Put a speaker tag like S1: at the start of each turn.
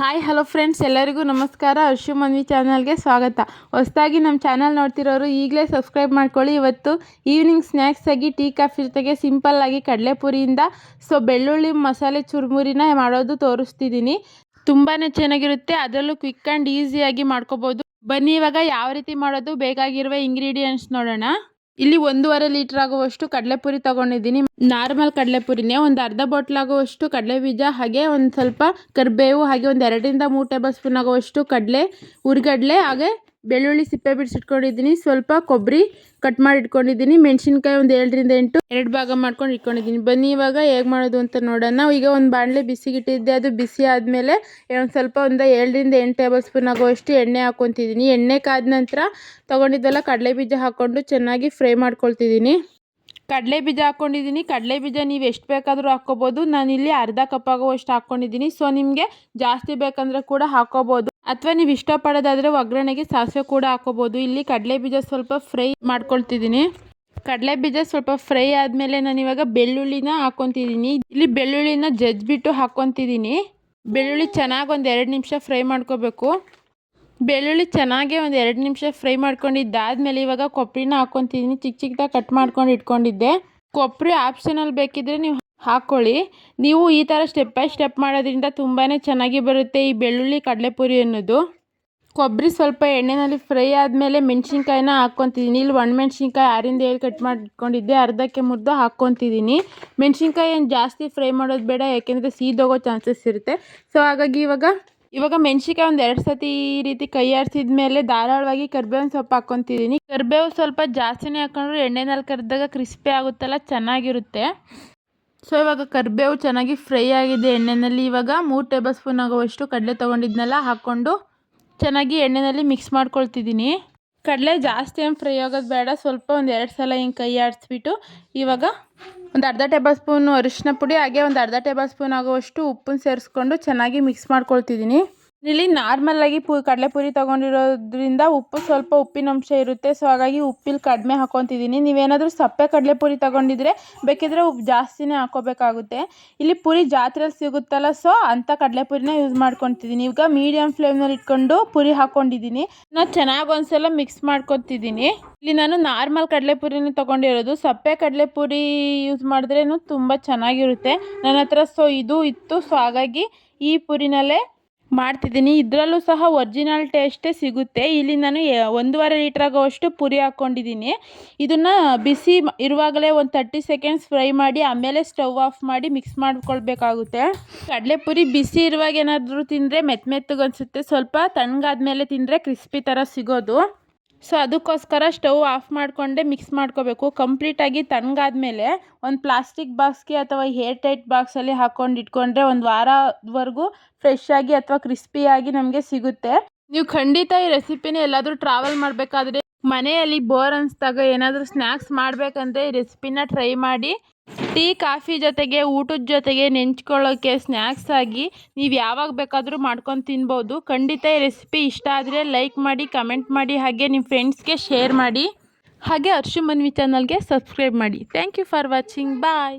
S1: Hi hello friends ಎಲ್ಲರಿಗೂ ನಮಸ್ಕಾರ. ಅರ್ಶು ಮನ್ವಿ ಚಾನಲ್ಗೆ ಸ್ವಾಗತ. ಹೊಸದಾಗಿ ನಮ್ಮ ಚಾನಲ್ ನೋಡ್ತಿರೋರು ಈಗಲೇ ಸಬ್ಸ್ಕ್ರೈಬ್ ಮಾಡ್ಕೊಳ್ಳಿ. ಇವತ್ತು ಈವ್ನಿಂಗ್ ಸ್ನ್ಯಾಕ್ಸ್ ಆಗಿ ಟೀ, ಕಾಫಿ ಜೊತೆಗೆ ಸಿಂಪಲ್ ಆಗಿ ಕಡಲೆಪುರಿಯಿಂದ ಸೊ ಬೆಳ್ಳುಳ್ಳಿ ಮಸಾಲೆ ಚುರುಮುರಿನ ಮಾಡೋದು ತೋರಿಸ್ತಿದ್ದೀನಿ. ತುಂಬಾ ಚೆನ್ನಾಗಿರುತ್ತೆ. ಅದರಲ್ಲೂ ಕ್ವಿಕ್ ಆ್ಯಂಡ್ ಈಸಿಯಾಗಿ ಮಾಡ್ಕೋಬೋದು. ಬನ್ನಿ, ಇವಾಗ ಯಾವ ರೀತಿ ಮಾಡೋದು? ಬೇಕಾಗಿರುವ ಇಂಗ್ರೀಡಿಯೆಂಟ್ಸ್ ನೋಡೋಣ. ಇಲ್ಲಿ ಒಂದೂವರೆ ಲೀಟರ್ ಆಗುವಷ್ಟು ಕಡಲೆಪುರಿ ತಗೊಂಡಿದ್ದೀನಿ. ನಾರ್ಮಲ್ ಕಡಲೆಪುರಿನೇ, ಒಂದು ಅರ್ಧ ಬಾಟ್ಲ್ ಆಗುವಷ್ಟು ಕಡಲೆ ಬೀಜ, ಹಾಗೆ ಒಂದು ಸ್ವಲ್ಪ ಕರಿಬೇವು, ಹಾಗೆ ಒಂದು ಎರಡರಿಂದ ಮೂರು ಟೇಬಲ್ ಸ್ಪೂನ್ ಆಗುವಷ್ಟು ಕಡಲೆ ಹುರಿಗಡಲೆ ಹಾಗೆ ಬೆಳ್ಳುಳ್ಳಿ ಸಿಪ್ಪೆ ಬಿಡಿಸಿಟ್ಕೊಂಡಿದ್ದೀನಿ, ಸ್ವಲ್ಪ ಕೊಬ್ಬರಿ ಕಟ್ ಮಾಡಿ ಇಟ್ಕೊಂಡಿದ್ದೀನಿ ಮೆಣಸಿನ್ಕಾಯಿ ಒಂದು ಏಳರಿಂದ ಎಂಟು ಎರಡು ಭಾಗ ಮಾಡ್ಕೊಂಡು ಇಟ್ಕೊಂಡಿದ್ದೀನಿ. ಬನ್ನಿ ಇವಾಗ ಹೇಗೆ ಮಾಡೋದು ಅಂತ ನೋಡೋಣ. ಈಗ ಒಂದು ಬಾಣಲೆ ಬಿಸಿಗಿಟ್ಟಿದ್ದೆ, ಅದು ಬಿಸಿ ಆದಮೇಲೆ ಒಂದು ಸ್ವಲ್ಪ ಒಂದು ಏಳರಿಂದ ಎಂಟು ಟೇಬಲ್ ಸ್ಪೂನ್ ಆಗುವಷ್ಟು ಎಣ್ಣೆ ಹಾಕ್ಕೊತಿದ್ದೀನಿ. ಎಣ್ಣೆ ಕಾದ ನಂತರ ತೊಗೊಂಡಿದ್ದೆಲ್ಲ ಕಡಲೆ ಬೀಜ ಹಾಕ್ಕೊಂಡು ಚೆನ್ನಾಗಿ ಫ್ರೈ ಮಾಡ್ಕೊಳ್ತಿದ್ದೀನಿ. ಕಡಲೆ ಬೀಜ ಹಾಕ್ಕೊಂಡಿದ್ದೀನಿ. ಕಡಲೆ ಬೀಜ ನೀವು ಎಷ್ಟು ಬೇಕಾದರೂ ಹಾಕ್ಕೋಬೋದು. ಇಲ್ಲಿ ಅರ್ಧ ಕಪ್ ಆಗುವಷ್ಟು ಹಾಕ್ಕೊಂಡಿದ್ದೀನಿ. ಸೊ ನಿಮಗೆ ಜಾಸ್ತಿ ಬೇಕಂದರೆ ಕೂಡ ಹಾಕ್ಕೋಬೋದು. ಅಥವಾ ನೀವು ಇಷ್ಟಪಡೋದಾದರೆ ಒಗ್ಗರಣೆಗೆ ಸಾಸಿವೆ ಕೂಡ ಹಾಕೋಬೋದು. ಇಲ್ಲಿ ಕಡಲೆ ಬೀಜ ಸ್ವಲ್ಪ ಫ್ರೈ ಮಾಡ್ಕೊಳ್ತಿದ್ದೀನಿ. ಕಡಲೆ ಬೀಜ ಸ್ವಲ್ಪ ಫ್ರೈ ಆದಮೇಲೆ ನಾನು ಇವಾಗ ಬೆಳ್ಳುಳ್ಳಿನ ಹಾಕ್ಕೊತಿದ್ದೀನಿ ಇಲ್ಲಿ ಬೆಳ್ಳುಳ್ಳಿನ ಜಜ್ಜಿಬಿಟ್ಟು ಹಾಕ್ಕೊತಿದ್ದೀನಿ ಬೆಳ್ಳುಳ್ಳಿ ಚೆನ್ನಾಗಿ ಒಂದು ಎರಡು ನಿಮಿಷ ಫ್ರೈ ಮಾಡ್ಕೋಬೇಕು. ಬೆಳ್ಳುಳ್ಳಿ ಚೆನ್ನಾಗಿ ಒಂದು ಎರಡು ನಿಮಿಷ ಫ್ರೈ ಮಾಡ್ಕೊಂಡಿದ್ದಾದಮೇಲೆ ಇವಾಗ ಕೊಬ್ಬರಿನ ಹಾಕ್ಕೊತಿದ್ದೀನಿ ಚಿಕ್ಕ ಚಿಕ್ಕದಾಗಿ ಕಟ್ ಮಾಡ್ಕೊಂಡು ಇಟ್ಕೊಂಡಿದ್ದೆ. ಕೊಬ್ಬರಿ ಆಪ್ಷನಲ್ ಬೇಕಿದ್ರೆ ನೀವು ಹಾಕ್ಕೊಳ್ಳಿ ನೀವು ಈ ಥರ ಸ್ಟೆಪ್ ಬೈ ಸ್ಟೆಪ್ ಮಾಡೋದ್ರಿಂದ ತುಂಬಾ ಚೆನ್ನಾಗಿ ಬರುತ್ತೆ ಈ ಬೆಳ್ಳುಳ್ಳಿ ಕಡಲೆಪುರಿ ಅನ್ನೋದು. ಕೊಬ್ಬರಿ ಸ್ವಲ್ಪ ಎಣ್ಣೆನಲ್ಲಿ ಫ್ರೈ ಆದಮೇಲೆ ಮೆಣಸಿನ್ಕಾಯಿನ ಹಾಕ್ಕೊತಿದ್ದೀನಿ. ಇಲ್ಲಿ ಒಣ ಮೆಣಸಿನ್ಕಾಯಿ ಆರಿಂದ ಏಳು ಕಟ್ ಮಾಡ್ಕೊಂಡಿದ್ದೆ. ಅರ್ಧಕ್ಕೆ ಮುರಿದು ಹಾಕ್ಕೊತಿದ್ದೀನಿ. ಮೆಣಸಿನ್ಕಾಯಿ ಏನು ಜಾಸ್ತಿ ಫ್ರೈ ಮಾಡೋದು ಬೇಡ, ಯಾಕೆಂದರೆ ಸೀದೋಗೋ ಚಾನ್ಸಸ್ ಇರುತ್ತೆ. ಸೊ ಹಾಗಾಗಿ ಇವಾಗ ಇವಾಗ ಮೆಣಸಿನ್ಕಾಯಿ ಒಂದು ಎರಡು ಸತಿ ಈ ರೀತಿ ಕೈ ಆಡಿಸಿದ ಮೇಲೆ ಧಾರಾಳವಾಗಿ ಕರ್ಬೇವಿನ ಸೊಪ್ಪು ಹಾಕ್ಕೊತಿದ್ದೀನಿ. ಕರ್ಬೇವು ಸ್ವಲ್ಪ ಜಾಸ್ತಿನೇ ಹಾಕೊಂಡ್ರೆ ಎಣ್ಣೆನಲ್ಲಿ ಕರೆದಾಗ ಕ್ರಿಸ್ಪಿ ಆಗುತ್ತಲ್ಲ, ಚೆನ್ನಾಗಿರುತ್ತೆ. ಸೊ ಇವಾಗ ಕರಿಬೇವು ಚೆನ್ನಾಗಿ ಫ್ರೈ ಆಗಿದೆ ಎಣ್ಣೆಯಲ್ಲಿ ಇವಾಗ ಮೂರು ಟೇಬಲ್ ಸ್ಪೂನ್ ಆಗುವಷ್ಟು ಕಡಲೆ ತೊಗೊಂಡಿದ್ನೆಲ್ಲ, ಹಾಕ್ಕೊಂಡು ಚೆನ್ನಾಗಿ ಎಣ್ಣೆಯಲ್ಲಿ ಮಿಕ್ಸ್ ಮಾಡ್ಕೊಳ್ತಿದ್ದೀನಿ. ಕಡಲೆ ಜಾಸ್ತಿ ಏನು ಫ್ರೈ ಆಗೋದು ಬೇಡ, ಸ್ವಲ್ಪ ಒಂದು ಎರಡು ಸಲ ಹಿಂಗೆ ಕೈ ಆಡಿಸ್ಬಿಟ್ಟು ಇವಾಗ ಒಂದು ಅರ್ಧ ಟೇಬಲ್ ಸ್ಪೂನು ಅರಿಶಿನ ಪುಡಿ, ಹಾಗೆ ಒಂದು ಅರ್ಧ ಟೇಬಲ್ ಸ್ಪೂನ್ ಆಗುವಷ್ಟು ಉಪ್ಪನ್ನು ಸೇರಿಸ್ಕೊಂಡು ಚೆನ್ನಾಗಿ ಮಿಕ್ಸ್ ಮಾಡ್ಕೊಳ್ತಿದ್ದೀನಿ. ಇಲ್ಲಿ ನಾರ್ಮಲಾಗಿ ಪು ಕಡಲೆಪುರಿ ತೊಗೊಂಡಿರೋದ್ರಿಂದ ಉಪ್ಪು ಸ್ವಲ್ಪ ಉಪ್ಪಿನಂಶ ಇರುತ್ತೆ. ಸೊ ಹಾಗಾಗಿ ಉಪ್ಪಿಲ್ಲಿ ಕಡಿಮೆ ಹಾಕೊತಿದ್ದೀನಿ ನೀವೇನಾದರೂ ಸಪ್ಪೆ ಕಡಲೆಪುರಿ ತೊಗೊಂಡಿದ್ರೆ ಬೇಕಿದ್ರೆ ಉಪ್ಪು ಜಾಸ್ತಿನೇ ಹಾಕೋಬೇಕಾಗುತ್ತೆ. ಇಲ್ಲಿ ಪುರಿ ಜಾತ್ರೆಯಲ್ಲಿ ಸಿಗುತ್ತಲ್ಲ ಸೊ ಅಂಥ ಕಡಲೆಪುರಿನ ಯೂಸ್ ಮಾಡ್ಕೊತಿದ್ದೀನಿ ಈಗ ಮೀಡಿಯಮ್ ಫ್ಲೇಮ್ನಲ್ಲಿ ಇಟ್ಕೊಂಡು ಪುರಿ ಹಾಕ್ಕೊಂಡಿದ್ದೀನಿ ನಾನು ಚೆನ್ನಾಗಿ ಒಂದ್ಸಲ ಮಿಕ್ಸ್ ಮಾಡ್ಕೊತಿದ್ದೀನಿ ಇಲ್ಲಿ ನಾನು ನಾರ್ಮಲ್ ಕಡಲೆಪುರಿನೇ ತೊಗೊಂಡಿರೋದು. ಸಪ್ಪೆ ಕಡಲೆಪುರಿ ಯೂಸ್ ಮಾಡಿದ್ರೇನು ತುಂಬ ಚೆನ್ನಾಗಿರುತ್ತೆ. ನನ್ನ ಹತ್ರ ಸೊ ಇದು ಇತ್ತು. ಸೊ ಹಾಗಾಗಿ ಈ ಪುರಿನಲ್ಲೇ ಮಾಡ್ತಿದ್ದೀನಿ. ಇದರಲ್ಲೂ ಸಹ ಒರ್ಜಿನಲ್ ಟೇಸ್ಟೇ ಸಿಗುತ್ತೆ. ಇಲ್ಲಿ ನಾನು ಒಂದೂವರೆ ಲೀಟ್ರ್ ಆಗೋವಷ್ಟು ಪುರಿ ಹಾಕ್ಕೊಂಡಿದ್ದೀನಿ ಇದನ್ನು ಬಿಸಿ ಇರುವಾಗಲೇ ಒಂದು ತರ್ಟಿ ಸೆಕೆಂಡ್ಸ್ ಫ್ರೈ ಮಾಡಿ, ಆಮೇಲೆ ಸ್ಟವ್ ಆಫ್ ಮಾಡಿ ಮಿಕ್ಸ್ ಮಾಡ್ಕೊಳ್ಬೇಕಾಗುತ್ತೆ. ಕಡಲೆಪುರಿ ಬಿಸಿ ಇರುವಾಗ ಏನಾದರೂ ತಿಂದರೆ ಮೆತ್ತ ಮೆತ್ತಗೆ ಅನಿಸುತ್ತೆ. ಸ್ವಲ್ಪ ತಣ್ಣಗಾದ್ಮೇಲೆ ತಿಂದರೆ ಕ್ರಿಸ್ಪಿ ಥರ ಸಿಗೋದು. ಸೊ ಅದಕ್ಕೋಸ್ಕರ ಸ್ಟವ್ ಆಫ್ ಮಾಡಿಕೊಂಡೆ ಮಿಕ್ಸ್ ಮಾಡ್ಕೋಬೇಕು. ಕಂಪ್ಲೀಟಾಗಿ ತಣ್ಣಗಾದ್ಮೇಲೆ ಒಂದು ಪ್ಲಾಸ್ಟಿಕ್ ಬಾಕ್ಸ್ಗೆ ಅಥವಾ ಏರ್ ಟೈಟ್ ಬಾಕ್ಸಲ್ಲಿ ಹಾಕ್ಕೊಂಡು ಇಟ್ಕೊಂಡ್ರೆ ಒಂದು ವಾರದವರೆಗೂ ಫ್ರೆಶ್ ಆಗಿ ಅಥವಾ ಕ್ರಿಸ್ಪಿಯಾಗಿ ನಮಗೆ ಸಿಗುತ್ತೆ. ನೀವು ಖಂಡಿತ ಈ ರೆಸಿಪಿನ ಎಲ್ಲಾದರೂ ಟ್ರಾವೆಲ್ ಮಾಡಬೇಕಾದ್ರೆ ಮನೆಯಲ್ಲಿ ಬೋರ್ ಅನಿಸ್ದಾಗ ಏನಾದರೂ ಸ್ನ್ಯಾಕ್ಸ್ ಮಾಡಬೇಕಂದ್ರೆ ಈ ರೆಸಿಪಿನ ಟ್ರೈ ಮಾಡಿ. ಟೀ, ಕಾಫಿ ಜೊತೆಗೆ, ಊಟದ ಜೊತೆಗೆ ನೆಂಚ್ಕೊಳ್ಳೋಕ್ಕೆ ಸ್ನ್ಯಾಕ್ಸ್ ಆಗಿ ನೀವು ಯಾವಾಗ ಬೇಕಾದರೂ ಮಾಡ್ಕೊಂಡು ತಿನ್ಬೋದು. ಖಂಡಿತ ಈ ರೆಸಿಪಿ ಇಷ್ಟ ಆದರೆ ಲೈಕ್ ಮಾಡಿ ಕಮೆಂಟ್ ಮಾಡಿ, ಹಾಗೆ ನಿಮ್ಮ ಫ್ರೆಂಡ್ಸ್ಗೆ ಶೇರ್ ಮಾಡಿ. ಹಾಗೆ ಅರ್ಶು ಮನ್ವಿ ಚಾನಲ್ಗೆ ಸಬ್ಸ್ಕ್ರೈಬ್ ಮಾಡಿ. Thank you for watching bye